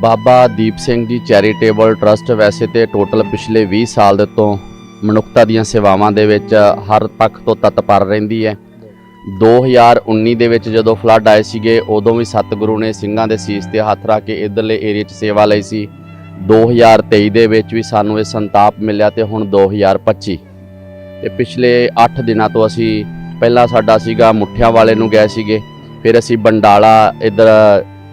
ਬਾਬਾ Deep Singh ji charitable trust ਵੈਸੇ ਤੇ total ਪਿਛਲੇ 20 ਸਾਲ ਦੇ ਤੋਂ ਮਨੁੱਖਤਾ ਦੀਆਂ ਸੇਵਾਵਾਂ ਦੇ ਵਿੱਚ ਹਰ ਪੱਖ ਤੋਂ ਤਤਪਰ ਰਹਿੰਦੀ ਹੈ। 2019 ਦੇ ਵਿੱਚ ਜਦੋਂ ਫਲੱਡ ਆਏ ਸੀਗੇ, ਉਦੋਂ ਵੀ ਸਤਿਗੁਰੂ ਨੇ ਸਿੰਘਾਂ ਦੇ ਸੀਸ ਤੇ ਹੱਥ ਰੱਖ ਕੇ ਇਧਰਲੇ ਏਰੀਆ 'ਚ ਸੇਵਾ ਲਈ ਸੀ। 2023 ਦੇ ਵਿੱਚ ਵੀ ਸਾਨੂੰ ਇਹ ਸੰਤਾਪ ਮਿਲਿਆ ਤੇ ਹੁਣ 2025 ਤੇ ਪਿਛਲੇ 8 ਦਿਨਾਂ ਤੋਂ ਅਸੀਂ ਪਹਿਲਾਂ ਸਾਡਾ ਸੀਗਾ ਮੁੱਠਿਆਂ ਵਾਲੇ ਨੂੰ ਗਏ ਸੀਗੇ, ਫਿਰ ਅਸੀਂ ਬੰਡਾਲਾ ਇਧਰ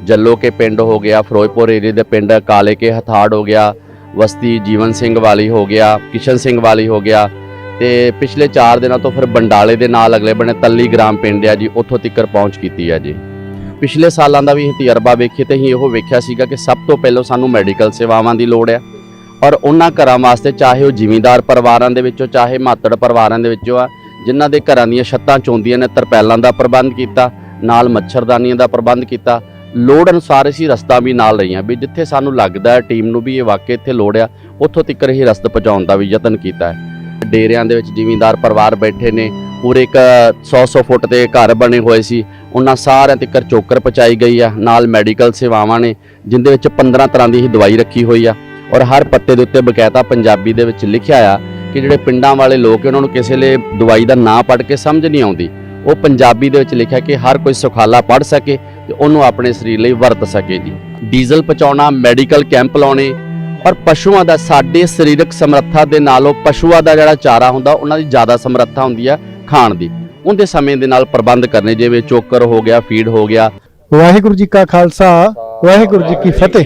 ਜੱਲੋ ਕੇ ਪਿੰਡ ਹੋ ਗਿਆ, ਫਿਰੋਜ਼ਪੁਰ ਏਰੀਏ ਦੇ ਪਿੰਡ ਕਾਲੇ ਕੇ ਹਥਾੜ ਹੋ ਗਿਆ, ਵਸਤੀ ਜੀਵਨ ਸਿੰਘ ਵਾਲੀ ਹੋ ਗਿਆ, ਕਿਸ਼ਨ ਸਿੰਘ ਵਾਲੀ ਹੋ ਗਿਆ। ਤੇ ਪਿਛਲੇ 4 ਦਿਨਾਂ ਤੋਂ ਫਿਰ ਬੰਡਾਲੇ ਦੇ ਨਾਲ ਅਗਲੇ ਬਣੇ ਤੱਲੀ ਗ੍ਰਾਮ ਪਿੰਡ ਆ ਜੀ, ਉੱਥੋਂ ਤੱਕ ਪਹੁੰਚ ਕੀਤੀ ਆ ਜੀ। ਪਿਛਲੇ ਸਾਲਾਂ ਦਾ ਵੀ ਤਜਰਬਾ ਵੇਖੀਏ ਤੇ ਹੀ ਇਹੋ ਵੇਖਿਆ ਸੀਗਾ ਕਿ ਸਭ ਤੋਂ ਪਹਿਲਾਂ ਸਾਨੂੰ ਮੈਡੀਕਲ ਸੇਵਾਵਾਂ ਦੀ ਲੋੜ ਹੈ ਔਰ ਉਹਨਾਂ ਘਰਾਂ ਵਾਸਤੇ ਚਾਹੇ ਉਹ ਜ਼ਿਮੀਂਦਾਰ ਪਰਿਵਾਰਾਂ ਦੇ ਵਿੱਚੋਂ, ਚਾਹੇ ਮਾਤੜ ਪਰਿਵਾਰਾਂ ਦੇ ਵਿੱਚੋਂ ਆ, ਜਿਨ੍ਹਾਂ ਦੇ ਘਰਾਂ ਦੀਆਂ ਛੱਤਾਂ ਚੋਂਦੀਆਂ ਨੇ, ਤਰਪੈਲਾਂ ਦਾ ਪ੍ਰਬੰਧ ਕੀਤਾ, ਨਾਲ ਮੱਛਰਦਾਨੀਆਂ ਦਾ ਪ੍ਰਬੰਧ ਕੀਤਾ ਲੋੜ ਅਨੁਸਾਰ ਅਸੀਂ ਰਸਤਾ ਵੀ ਨਾਲ ਰਹੀਆਂ ਵੀ ਜਿੱਥੇ ਸਾਨੂੰ ਲੱਗਦਾ ਹੈ ਟੀਮ ਨੂੰ ਵੀ ਇਹ ਵਾਕਿਆ ਇੱਥੇ ਲੋੜ ਆ, ਉੱਥੋਂ ਤੱਕ ਹੀ ਰਸਤ ਪਹੁੰਚਾਉਣ ਦਾ ਵੀ ਯਤਨ ਕੀਤਾ ਹੈ। ਡੇਰਿਆਂ ਦੇ ਵਿੱਚ ਜ਼ਿਮੀਂਦਾਰ ਪਰਿਵਾਰ ਬੈਠੇ ਨੇ, ਪੂਰੇ ਇੱਕ 100-100 ਫੁੱਟ ਦੇ ਘਰ ਬਣੇ ਹੋਏ ਸੀ, ਉਹਨਾਂ ਸਾਰਿਆਂ ਤੱਕ ਚੋਕਰ ਪਹੁੰਚਾਈ ਗਈ ਆ, ਨਾਲ ਮੈਡੀਕਲ ਸੇਵਾਵਾਂ ਨੇ, ਜਿੰਦੇ ਵਿੱਚ 15 ਤਰ੍ਹਾਂ ਦੀ ਹੀ ਦਵਾਈ ਰੱਖੀ ਹੋਈ ਆ, ਔਰ ਹਰ ਪੱਤੇ ਦੇ ਉੱਤੇ ਬਕਾਇਦਾ ਪੰਜਾਬੀ ਦੇ ਵਿੱਚ ਲਿਖਿਆ ਆ ਕਿ ਜਿਹੜੇ ਪਿੰਡਾਂ ਵਾਲੇ ਲੋਕ ਉਹਨਾਂ ਨੂੰ ਕਿਸੇ ਲਈ ਦਵਾਈ ਦਾ ਨਾਂ ਪੜ੍ਹ ਕੇ ਸਮਝ ਨਹੀਂ ਆਉਂਦੀ। ਉਹ ਪੰਜਾਬੀ ਦੇ ਵਿੱਚ ਲਿਖਿਆ ਕਿ ਹਰ ਕੋਈ ਸੁਖਾਲਾ ਪੜ੍ਹ ਸਕੇ ਤੇ ਉਹਨੂੰ ਆਪਣੇ ਸਰੀਰ ਲਈ ਵਰਤ ਸਕੇ ਜੀ। ਡੀਜ਼ਲ ਪਹੁੰਚਾਉਣਾ, ਮੈਡੀਕਲ ਕੈਂਪ ਲਾਉਣੇ ਔਰ ਪਸ਼ੂਆਂ ਦਾ ਸਾਡੇ ਸਰੀਰਕ ਸਮਰੱਥਾ ਦੇ ਨਾਲੋਂ ਪਸ਼ੂਆਂ ਦਾ ਜਿਹੜਾ ਚਾਰਾ ਹੁੰਦਾ, ਉਹਨਾਂ ਦੀ ਜ਼ਿਆਦਾ ਸਮਰੱਥਾ ਹੁੰਦੀ ਆ ਖਾਣ ਦੀ। ਉਹਦੇ ਸਮੇਂ ਦੇ ਨਾਲ ਪ੍ਰਬੰਧ ਕਰਨੇ, ਜਿਵੇਂ ਚੋਕਰ ਹੋ ਗਿਆ, ਫੀਡ ਹੋ ਗਿਆ। ਵਾਹਿਗੁਰੂ ਜੀ ਕਾ ਖਾਲਸਾ, ਵਾਹਿਗੁਰੂ ਜੀ ਕੀ ਫਤਿਹ।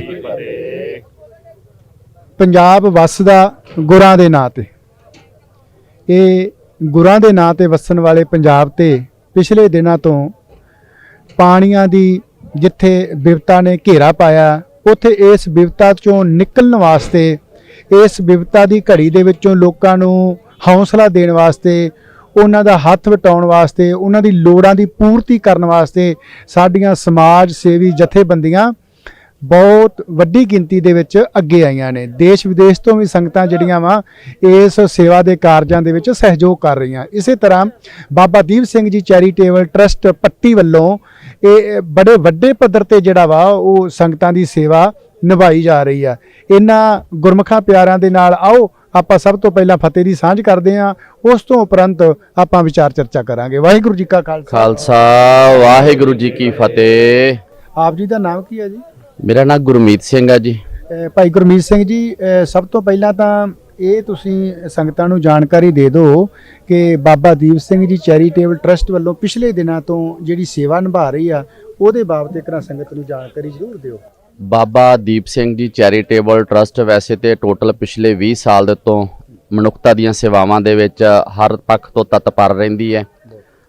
ਪੰਜਾਬ ਵਸਦਾ ਗੁਰਾਂ ਦੇ ਨਾਂ ਤੇ। ਇਹ ਗੁਰਾਂ ਦੇ ਨਾਂ ਤੇ ਵਸਣ ਵਾਲੇ ਪੰਜਾਬ ਤੇ ਪਿਛਲੇ ਦਿਨਾਂ ਤੋਂ ਪਾਣੀਆਂ ਦੀ ਜਿੱਥੇ ਵਿਵਤਾ ਨੇ ਘੇਰਾ ਪਾਇਆ, ਉੱਥੇ ਇਸ ਵਿਵਤਾ ਚੋਂ ਨਿਕਲਣ ਵਾਸਤੇ, ਇਸ ਵਿਵਤਾ ਦੀ ਘੜੀ ਦੇ ਵਿੱਚੋਂ ਲੋਕਾਂ ਨੂੰ ਹੌਸਲਾ ਦੇਣ ਵਾਸਤੇ, ਉਹਨਾਂ ਦਾ ਹੱਥ ਵਟਾਉਣ ਵਾਸਤੇ, ਉਹਨਾਂ ਦੀ ਲੋੜਾਂ ਦੀ ਪੂਰਤੀ ਕਰਨ ਵਾਸਤੇ ਸਾਡੀਆਂ ਸਮਾਜ ਸੇਵੀ ਜਥੇਬੰਦੀਆਂ ਬਹੁਤ ਵੱਡੀ ਗਿਣਤੀ ਦੇ ਵਿੱਚ ਅੱਗੇ ਆਈਆਂ ਨੇ। ਦੇਸ਼ ਵਿਦੇਸ਼ ਤੋਂ ਵੀ ਸੰਗਤਾਂ ਜਿਹੜੀਆਂ ਵਾ ਇਸ ਸੇਵਾ ਦੇ ਕਾਰਜਾਂ ਦੇ ਵਿੱਚ ਸਹਿਯੋਗ ਕਰ ਰਹੀਆਂ। ਇਸੇ ਤਰ੍ਹਾਂ ਬਾਬਾ ਦੀਪ ਸਿੰਘ ਜੀ ਚੈਰੀਟੇਬਲ ਟਰਸਟ ਪੱਟੀ ਵੱਲੋਂ ਇਹ ਬੜੇ ਵੱਡੇ ਪੱਧਰ ਤੇ ਜਿਹੜਾ ਵਾ ਉਹ ਸੰਗਤਾਂ ਦੀ ਸੇਵਾ ਨਿਭਾਈ ਜਾ ਰਹੀ ਆ। ਇਹਨਾਂ ਗੁਰਮਖਾਂ ਪਿਆਰਾਂ ਦੇ ਨਾਲ ਆਓ ਆਪਾਂ ਸਭ ਤੋਂ ਪਹਿਲਾਂ ਫਤਿਹ ਦੀ ਸਾਂਝ ਕਰਦੇ ਹਾਂ ਉਸ ਤੋਂ ਉਪਰੰਤ ਆਪਾਂ ਵਿਚਾਰ ਚਰਚਾ ਕਰਾਂਗੇ। ਵਾਹਿਗੁਰੂ ਜੀ ਕਾ ਖਾਲਸਾ। ਖਾਲਸਾ ਵਾਹਿਗੁਰੂ ਜੀ ਕੀ ਫਤਿਹ। ਆਪ ਜੀ ਦਾ ਨਾਮ ਕੀ ਹੈ ਜੀ? ਮੇਰਾ ਨਾਮ ਗੁਰਮੀਤ ਸਿੰਘ ਹੈ ਜੀ। ਭਾਈ ਗੁਰਮੀਤ ਸਿੰਘ ਜੀ ਸਭ ਤੋਂ ਪਹਿਲਾਂ ਤਾਂ ਇਹ ਤੁਸੀਂ ਸੰਗਤਾਂ ਨੂੰ ਜਾਣਕਾਰੀ ਦੇ ਦਿਓ ਕਿ ਬਾਬਾ ਦੀਪ ਸਿੰਘ ਜੀ ਚੈਰੀਟੇਬਲ ਟਰਸਟ ਵੱਲੋਂ ਪਿਛਲੇ ਦਿਨਾਂ ਤੋਂ ਜਿਹੜੀ ਸੇਵਾ ਨਿਭਾ ਰਹੀ ਆ ਉਹਦੇ ਬਾਬਤ ਇੱਕ ਨਾ ਸੰਗਤ ਨੂੰ ਜਾਣਕਾਰੀ ਜ਼ਰੂਰ ਦਿਓ। ਬਾਬਾ ਦੀਪ ਸਿੰਘ ਜੀ ਚੈਰੀਟੇਬਲ ਟਰਸਟ ਵੈਸੇ ਤੇ ਟੋਟਲ ਪਿਛਲੇ 20 ਸਾਲ ਦੇ ਤੋਂ ਮਨੁੱਖਤਾ ਦੀਆਂ ਸੇਵਾਵਾਂ ਦੇ ਵਿੱਚ ਹਰ ਪੱਖ ਤੋਂ ਤਤਪਰ ਰਹਿੰਦੀ ਹੈ।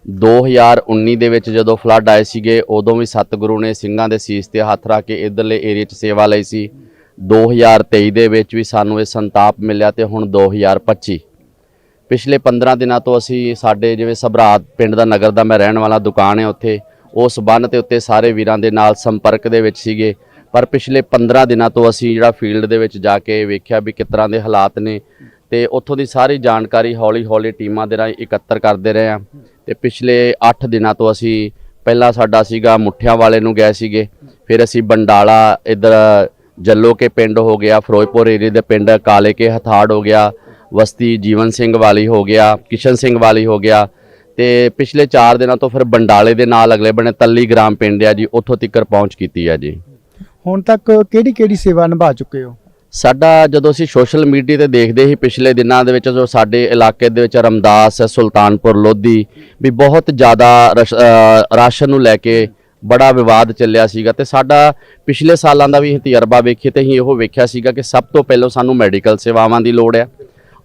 2019 ਦੇ ਵਿੱਚ ਜਦੋਂ ਫਲੱਡ ਆਏ ਸੀਗੇ, ਉਦੋਂ ਵੀ ਸਤਿਗੁਰੂ ਨੇ ਸਿੰਘਾਂ ਦੇ ਸੀਸ ਤੇ ਹੱਥ ਰੱਖ ਕੇ ਇਧਰਲੇ ਏਰੀਆ 'ਚ ਸੇਵਾ ਲਈ ਸੀ। 2023 ਦੇ ਵਿੱਚ ਵੀ ਸਾਨੂੰ ਇਹ ਸੰਤਾਪ ਮਿਲਿਆ ਤੇ ਹੁਣ 2025 ਪਿਛਲੇ 15 ਦਿਨਾਂ ਤੋਂ ਅਸੀਂ ਸਾਡੇ ਜਿਵੇਂ ਸਭਰਾਤ ਪਿੰਡ ਦਾ ਨਗਰ ਦਾ ਮੈਂ ਰਹਿਣ ਵਾਲਾ ਦੁਕਾਨ ਹੈ ਉੱਥੇ, ਉਸ ਬੰਨ ਤੇ ਉੱਤੇ ਸਾਰੇ ਵੀਰਾਂ ਦੇ ਨਾਲ ਸੰਪਰਕ ਦੇ ਵਿੱਚ ਸੀਗੇ। ਪਰ ਪਿਛਲੇ 15 ਦਿਨਾਂ ਤੋਂ ਅਸੀਂ ਜਿਹੜਾ ਫੀਲਡ ਦੇ ਵਿੱਚ ਜਾ ਕੇ ਵੇਖਿਆ ਵੀ ਕਿਸ ਤਰ੍ਹਾਂ ਦੇ ਹਾਲਾਤ ਨੇ ਤੇ ਉੱਥੋਂ ਦੀ ਸਾਰੀ ਜਾਣਕਾਰੀ ਹੌਲੀ-ਹੌਲੀ ਟੀਮਾਂ ਦੇ ਰਾਹੀਂ ਇਕੱਤਰ ਕਰਦੇ ਰਹੇ ਆ ਤੇ ਪਿਛਲੇ 8 ਦਿਨਾਂ ਤੋਂ ਅਸੀਂ, ਪਹਿਲਾਂ ਸਾਡਾ ਸੀਗਾ ਮੁੱਠਿਆਂ ਵਾਲੇ ਨੂੰ ਗਏ ਸੀਗੇ। ਫਿਰ ਅਸੀਂ ਬੰਡਾਲਾ ਇਧਰ ਜੱਲੋ ਕੇ ਪਿੰਡ ਹੋ ਗਿਆ, ਫਿਰੋਜ਼ਪੁਰ ਏਰੀਏ ਦੇ ਪਿੰਡ ਕਾਲੇ ਕੇ ਹਥਾੜ ਹੋ ਗਿਆ, ਵਸਤੀ ਜੀਵਨ ਸਿੰਘ ਵਾਲੀ ਹੋ ਗਿਆ, ਕਿਸ਼ਨ ਸਿੰਘ ਵਾਲੀ ਹੋ ਗਿਆ। ਤੇ ਪਿਛਲੇ 4 ਦਿਨਾਂ ਤੋਂ ਫਿਰ ਬੰਡਾਲੇ ਦੇ ਨਾਲ ਅਗਲੇ ਬਣੇ ਤੱਲੀ ਗ੍ਰਾਮ ਪਿੰਡ ਆ ਜੀ, ਉੱਥੋਂ ਤੱਕ ਪਹੁੰਚ ਕੀਤੀ ਆ ਜੀ। ਹੁਣ ਤੱਕ ਕਿਹੜੀ ਕਿਹੜੀ ਸੇਵਾ ਨਿਭਾ ਚੁੱਕੇ ਹੋ? ਸਾਡਾ ਜਦੋਂ ਅਸੀਂ ਸੋਸ਼ਲ ਮੀਡੀਆ ਤੇ ਦੇਖਦੇ ਸੀ ਪਿਛਲੇ ਦਿਨਾਂ ਦੇ ਵਿੱਚ, ਜੋ ਸਾਡੇ ਇਲਾਕੇ ਦੇ ਵਿੱਚ ਰਮਦਾਸ, ਸੁਲਤਾਨਪੁਰ, ਲੋਧੀ ਵੀ ਬਹੁਤ ਜ਼ਿਆਦਾ ਰਸ਼- ਰਾਸ਼ਨ ਨੂੰ ਲੈ ਕੇ ਬੜਾ ਵਿਵਾਦ ਚੱਲਿਆ ਸੀਗਾ ਤੇ ਸਾਡਾ ਪਿਛਲੇ ਸਾਲਾਂ ਦਾ ਵੀ ਤਜਰਬਾ ਵੇਖੀਏ ਤੇ ਅਸੀਂ ਇਹੋ ਵੇਖਿਆ ਸੀਗਾ ਕਿ ਸਭ ਤੋਂ ਪਹਿਲਾਂ ਸਾਨੂੰ ਮੈਡੀਕਲ ਸੇਵਾਵਾਂ ਦੀ ਲੋੜ ਆ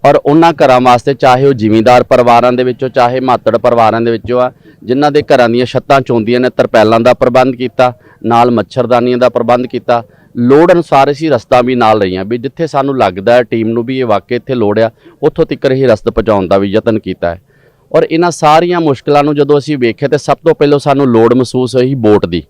ਔਰ ਉਹਨਾਂ ਘਰਾਂ ਵਾਸਤੇ ਚਾਹੇ ਉਹ ਜ਼ਿਮੀਂਦਾਰ ਪਰਿਵਾਰਾਂ ਦੇ ਵਿੱਚੋਂ, ਚਾਹੇ ਮਾਤੜ ਪਰਿਵਾਰਾਂ ਦੇ ਵਿੱਚੋਂ ਆ ਜਿਨ੍ਹਾਂ ਦੇ ਘਰਾਂ ਦੀਆਂ ਛੱਤਾਂ ਚੋਂਦੀਆਂ ਨੇ, ਤਰਪੈਲਾਂ ਦਾ ਪ੍ਰਬੰਧ ਕੀਤਾ, ਨਾਲ ਮੱਛਰਦਾਨੀਆਂ ਦਾ ਪ੍ਰਬੰਧ ਕੀਤਾ। ਲੋੜ ਅਨੁਸਾਰ ਅਸੀਂ ਰਸਤਾ ਵੀ ਨਾਲ ਰਹੀਆਂ, ਵੀ ਜਿੱਥੇ ਸਾਨੂੰ ਲੱਗਦਾ ਟੀਮ ਨੂੰ ਵੀ ਇਹ ਵਾਕਿਆ ਇੱਥੇ ਲੋੜ ਆ, ਉੱਥੋਂ ਤੱਕ ਹੀ ਰਸਤ ਪਹੁੰਚਾਉਣ ਦਾ ਵੀ ਯਤਨ ਕੀਤਾ ਹੈ। ਔਰ ਇਹਨਾਂ ਸਾਰੀਆਂ ਮੁਸ਼ਕਲਾਂ ਨੂੰ ਜਦੋਂ ਅਸੀਂ ਵੇਖਿਆ ਤੇ ਸਭ ਤੋਂ ਪਹਿਲਾਂ ਸਾਨੂੰ ਲੋੜ ਮਹਿਸੂਸ ਹੋਈ ਵੋਟ ਦੀ।